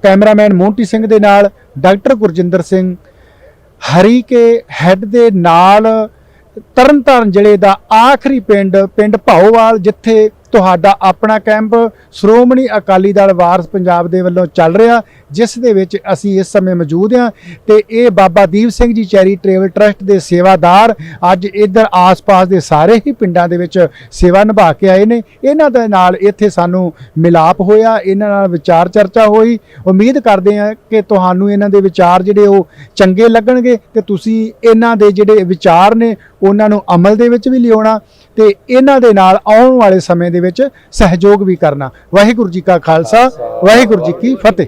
ਕੈਮਰਾਮੈਨ ਮੋਂਟੀ ਸਿੰਘ ਦੇ ਨਾਲ doctor Gurjinder Singh Harike head ਦੇ ਨਾਲ ਤਰਨਤਾਰਨ ਜ਼ਿਲ੍ਹੇ ਦਾ ਆਖਰੀ ਪਿੰਡ ਪਿੰਡ ਭਾਓਵਾਲ ਜਿੱਥੇ ਤੁਹਾਡਾ ਆਪਣਾ ਕੈਂਪ ਸ਼੍ਰੋਮਣੀ ਅਕਾਲੀ ਦਲ ਵਾਰਸ ਪੰਜਾਬ ਦੇ ਵੱਲੋਂ ਚੱਲ ਰਿਹਾ, ਜਿਸ ਦੇ ਵਿੱਚ ਅਸੀਂ ਇਸ ਸਮੇਂ ਮੌਜੂਦ ਹਾਂ ਤੇ ਇਹ ਬਾਬਾ Deep Singh ji cherry travel trust ਦੇ ਸੇਵਾਦਾਰ ਅੱਜ ਇੱਧਰ ਆਸ-ਪਾਸ ਦੇ ਸਾਰੇ ਹੀ ਪਿੰਡਾਂ ਦੇ ਵਿੱਚ ਸੇਵਾ ਨਿਭਾ ਕੇ ਆਏ ਨੇ। ਇਹਨਾਂ ਦੇ ਨਾਲ ਇੱਥੇ ਸਾਨੂੰ ਮਿਲਾਪ ਹੋਇਆ, ਇਹਨਾਂ ਨਾਲ ਵਿਚਾਰ ਚਰਚਾ ਹੋਈ। ਉਮੀਦ ਕਰਦੇ ਹਾਂ ਕਿ ਤੁਹਾਨੂੰ ਇਹਨਾਂ ਦੇ ਵਿਚਾਰ ਜਿਹੜੇ ਉਹ ਚੰਗੇ ਲੱਗਣਗੇ ਤੇ ਤੁਸੀਂ ਇਹਨਾਂ ਦੇ ਜਿਹੜੇ ਵਿਚਾਰ ਨੇ, ਉਹਨਾਂ ਨੂੰ ਅਮਲ ਦੇ ਵਿੱਚ ਵੀ ਲਿਆਉਣਾ। ਤੇ ਇਹਨਾਂ ਦੇ ਨਾਲ ਆਉਣ ਵਾਲੇ ਸਮੇਂ ਦੇ ਵਿੱਚ ਸਹਿਯੋਗ ਵੀ ਕਰਨਾ। ਵਾਹਿਗੁਰੂ ਜੀ ਕਾ ਖਾਲਸਾ, ਵਾਹਿਗੁਰੂ ਜੀ ਕੀ ਫਤਿਹ।